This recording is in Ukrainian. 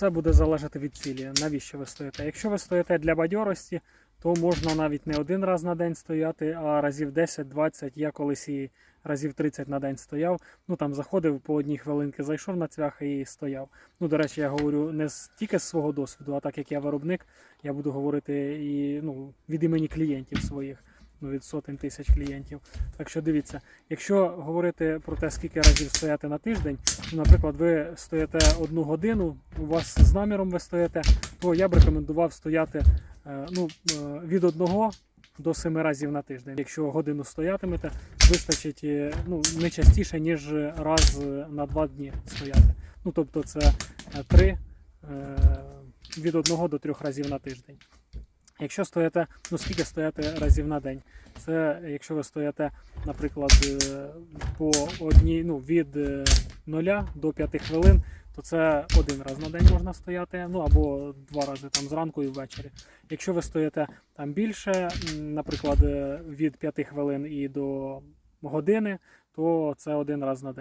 все буде залежати від цілі, навіщо ви стоїте. Якщо ви стоїте для бадьорості, то можна навіть не один раз на день стояти, а разів 10-20. Я колись і разів 30 на день стояв. Ну там заходив по одній хвилинки, зайшов на цвях і стояв. Ну, до речі, я говорю не тільки з свого досвіду, а так як я виробник, я буду говорити і ну, від імені клієнтів своїх. Ну, від сотень тисяч клієнтів. Так що дивіться, якщо говорити про те, скільки разів стояти на тиждень, ну, наприклад, ви стоїте одну годину, у вас з наміром ви стоїте, то я б рекомендував стояти е, ну, е, від одного до семи разів на тиждень. Якщо годину стоятимете, вистачить е, ну, не частіше, ніж раз на два дні стояти. Ну, тобто це е, три е, від одного до трьох разів на тиждень. Якщо стоїте, ну скільки стояти разів на день? Це якщо ви стоїте, наприклад, е, по одній, ну, від 0 до 5 хвилин, то це один раз на день можна стояти, ну або два рази там зранку і ввечері. Якщо ви стоїте там більше, наприклад, е, від 5 хвилин і до години, то це один раз на день.